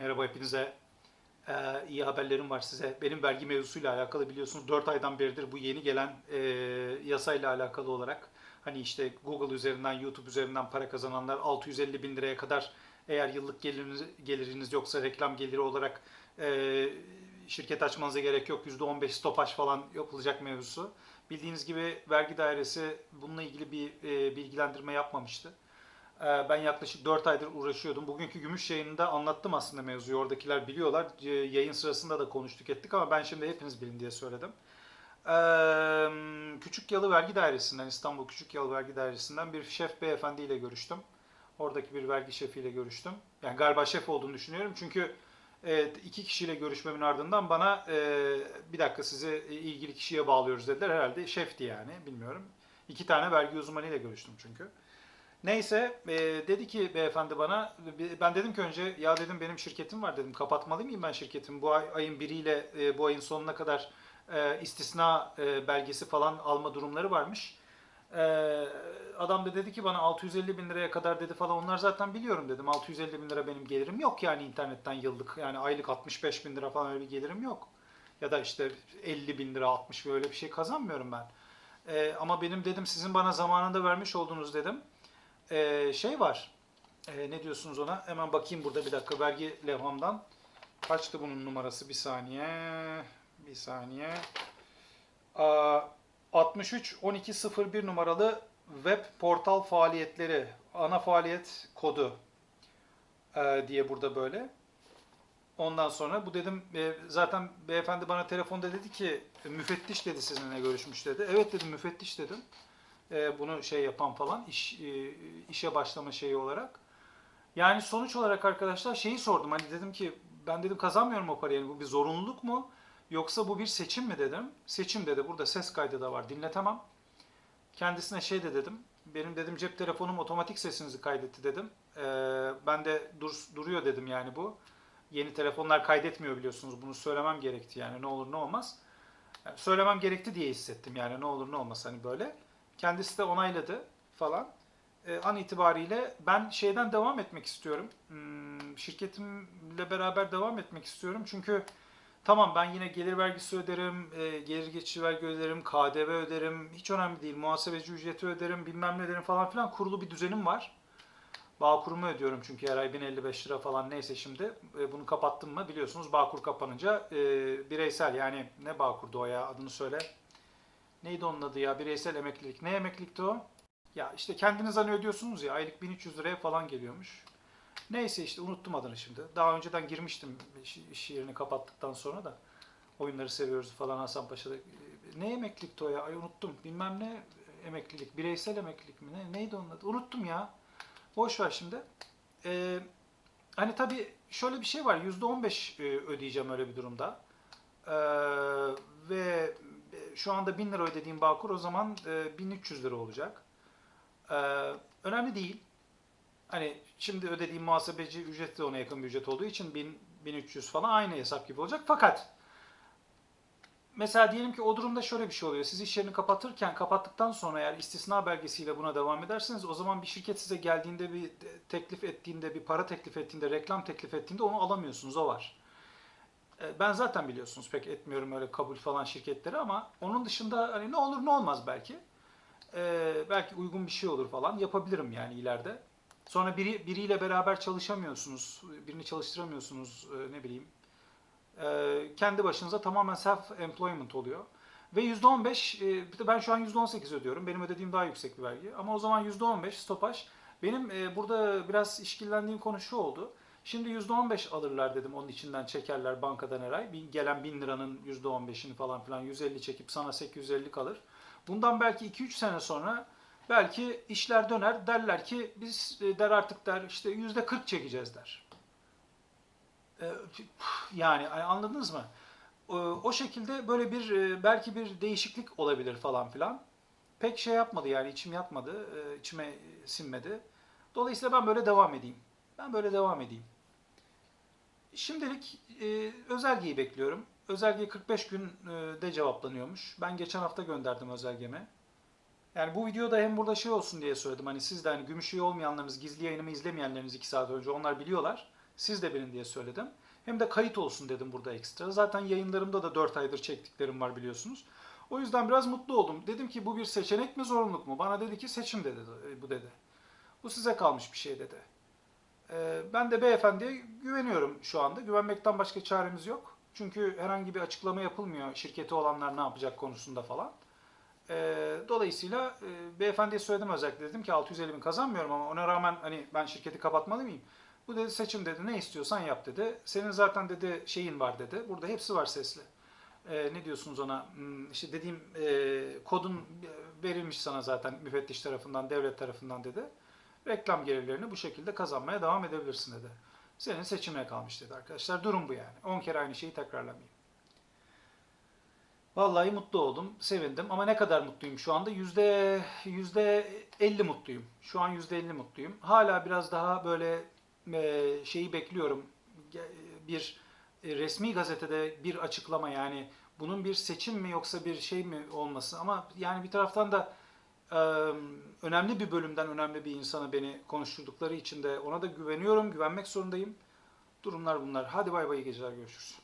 Merhaba hepinize. Ee, iyi haberlerim var size. Benim vergi mevzusuyla alakalı biliyorsunuz 4 aydan beridir bu yeni gelen e, yasayla alakalı olarak hani işte Google üzerinden, YouTube üzerinden para kazananlar 650 bin liraya kadar eğer yıllık geliriniz, geliriniz yoksa reklam geliri olarak e, şirket açmanıza gerek yok. %15 stopaj falan yapılacak mevzusu. Bildiğiniz gibi vergi dairesi bununla ilgili bir e, bilgilendirme yapmamıştı. Ee, Ben yaklaşık 4 aydır uğraşıyordum. Bugünkü gümüş yayınında anlattım aslında mevzuyu. Oradakiler biliyorlar. Yayın sırasında da konuştuk ettik ama ben şimdi hepiniz bilin diye söyledim. Ee, Küçük Yalı Vergi Dairesi'nden, İstanbul Küçük Yalı Vergi Dairesi'nden bir şef beyefendiyle görüştüm. Oradaki bir vergi şefiyle görüştüm. Yani galiba şef olduğunu düşünüyorum. Çünkü e, iki kişiyle görüşmemin ardından bana e, bir dakika sizi ilgili kişiye bağlıyoruz dediler. Herhalde şefti yani bilmiyorum. İki tane vergi uzmanıyla görüştüm çünkü. Neyse e, dedi ki beyefendi bana ben dedim ki önce ya dedim benim şirketim var dedim kapatmalı mıyım ben şirketim bu ay, ayın biriyle e, bu ayın sonuna kadar e, istisna e, belgesi falan alma durumları varmış. E, adam da dedi ki bana 650 bin liraya kadar dedi falan onlar zaten biliyorum dedim 650 bin lira benim gelirim yok yani internetten yıllık yani aylık 65 bin lira falan öyle bir gelirim yok. Ya da işte 50 bin lira 60 böyle bir şey kazanmıyorum ben. E, ama benim dedim sizin bana zamanında vermiş olduğunuz dedim ee, şey var. Ee, ne diyorsunuz ona? Hemen bakayım burada bir dakika vergi levhamdan. Kaçtı bunun numarası? Bir saniye. Bir saniye. Aa, 63 1201 numaralı web portal faaliyetleri ana faaliyet kodu ee, diye burada böyle. Ondan sonra bu dedim e, zaten beyefendi bana telefonda dedi ki müfettiş dedi sizinle görüşmüş dedi. Evet dedim müfettiş dedim e, bunu şey yapan falan iş e, işe başlama şeyi olarak. Yani sonuç olarak arkadaşlar şeyi sordum. Hani dedim ki ben dedim kazanmıyorum o parayı. Yani bu bir zorunluluk mu? Yoksa bu bir seçim mi dedim. Seçim dedi. Burada ses kaydı da var. Dinletemem. Kendisine şey de dedim. Benim dedim cep telefonum otomatik sesinizi kaydetti dedim. Ee, ben de dur, duruyor dedim yani bu. Yeni telefonlar kaydetmiyor biliyorsunuz. Bunu söylemem gerekti yani ne olur ne olmaz. Yani söylemem gerekti diye hissettim yani ne olur ne olmaz hani böyle. Kendisi de onayladı falan. E, an itibariyle ben şeyden devam etmek istiyorum. Hmm, şirketimle beraber devam etmek istiyorum. Çünkü tamam ben yine gelir vergisi öderim, e, gelir geçici vergi öderim, KDV öderim. Hiç önemli değil. Muhasebeci ücreti öderim, bilmem ne öderim falan filan. Kurulu bir düzenim var. Bağkur'umu ödüyorum çünkü her ay 1055 lira falan neyse şimdi. E, bunu kapattım mı biliyorsunuz Bağkur kapanınca e, bireysel yani ne Bağkur'du o ya adını söyle. Neydi onun adı ya? Bireysel emeklilik. Ne emeklilikti o? Ya işte kendiniz hani ödüyorsunuz ya aylık 1300 liraya falan geliyormuş. Neyse işte unuttum adını şimdi. Daha önceden girmiştim iş, yerini kapattıktan sonra da. Oyunları seviyoruz falan Hasan Paşa'da. Ne emeklilikti o ya? Ay unuttum. Bilmem ne emeklilik. Bireysel emeklilik mi? Ne, neydi onun adı? Unuttum ya. Boş ver şimdi. Ee, hani tabii şöyle bir şey var. %15 e, ödeyeceğim öyle bir durumda. Ee, ve şu anda 1000 lira ödediğim Bağkur o zaman e, 1300 lira olacak. E, önemli değil. Hani şimdi ödediğim muhasebeci ücreti de ona yakın bir ücret olduğu için 1000, 1300 falan aynı hesap gibi olacak. Fakat mesela diyelim ki o durumda şöyle bir şey oluyor. Siz iş yerini kapatırken kapattıktan sonra eğer istisna belgesiyle buna devam ederseniz o zaman bir şirket size geldiğinde bir teklif ettiğinde bir para teklif ettiğinde reklam teklif ettiğinde onu alamıyorsunuz o var. E, Ben zaten biliyorsunuz pek etmiyorum öyle kabul falan şirketleri ama onun dışında hani ne olur ne olmaz belki. Ee, belki uygun bir şey olur falan yapabilirim yani ileride. Sonra biri biriyle beraber çalışamıyorsunuz, birini çalıştıramıyorsunuz e, ne bileyim. Ee, kendi başınıza tamamen self employment oluyor. Ve %15, e, ben şu an %18 ödüyorum. Benim ödediğim daha yüksek bir vergi. Ama o zaman %15 stopaj. Benim e, burada biraz işkillendiğim konu şu oldu. Şimdi %15 alırlar dedim onun içinden çekerler bankadan her ay. Bir- Gelen 1000 liranın %15'ini falan filan 150 çekip sana 850 kalır. Bundan belki 2-3 sene sonra belki işler döner derler ki biz e, der artık der işte %40 çekeceğiz der. E, Yani anladınız mı? O şekilde böyle bir e, belki bir değişiklik olabilir falan filan. Pek şey yapmadı yani içim yatmadı, içime sinmedi. Dolayısıyla ben böyle devam edeyim. Ben böyle devam edeyim. Şimdilik e, özelgeyi bekliyorum. Özelge 45 günde cevaplanıyormuş. Ben geçen hafta gönderdim özelgeme. Yani bu videoda hem burada şey olsun diye söyledim. Hani siz de hani gümüş üye olmayanlarınız, gizli yayınımı izlemeyenleriniz 2 saat önce onlar biliyorlar. Siz de bilin diye söyledim. Hem de kayıt olsun dedim burada ekstra. Zaten yayınlarımda da 4 aydır çektiklerim var biliyorsunuz. O yüzden biraz mutlu oldum. Dedim ki bu bir seçenek mi zorunluluk mu? Bana dedi ki seçim dedi bu dedi. Bu size kalmış bir şey dedi. Ee, Ben de beyefendiye güveniyorum şu anda. Güvenmekten başka çaremiz yok. Çünkü herhangi bir açıklama yapılmıyor şirketi olanlar ne yapacak konusunda falan. Ee, Dolayısıyla e, beyefendiye söyledim özellikle dedim ki 650 bin kazanmıyorum ama ona rağmen hani ben şirketi kapatmalı mıyım? Bu dedi seçim dedi ne istiyorsan yap dedi. Senin zaten dedi şeyin var dedi. Burada hepsi var sesli. Ee, ne diyorsunuz ona? Hmm, işte dediğim e, kodun verilmiş sana zaten müfettiş tarafından, devlet tarafından dedi. Reklam gelirlerini bu şekilde kazanmaya devam edebilirsin dedi. Senin seçimine kalmış dedi arkadaşlar. Durum bu yani. 10 kere aynı şeyi tekrarlamayayım. Vallahi mutlu oldum, sevindim ama ne kadar mutluyum şu anda? Yüzde, yüzde 50 mutluyum. Şu an yüzde 50 mutluyum. Hala biraz daha böyle e, şeyi bekliyorum. Bir e, resmi gazetede bir açıklama yani bunun bir seçim mi yoksa bir şey mi olması ama yani bir taraftan da önemli bir bölümden önemli bir insana beni konuşturdukları için de ona da güveniyorum, güvenmek zorundayım. Durumlar bunlar. Hadi bay bay geceler görüşürüz.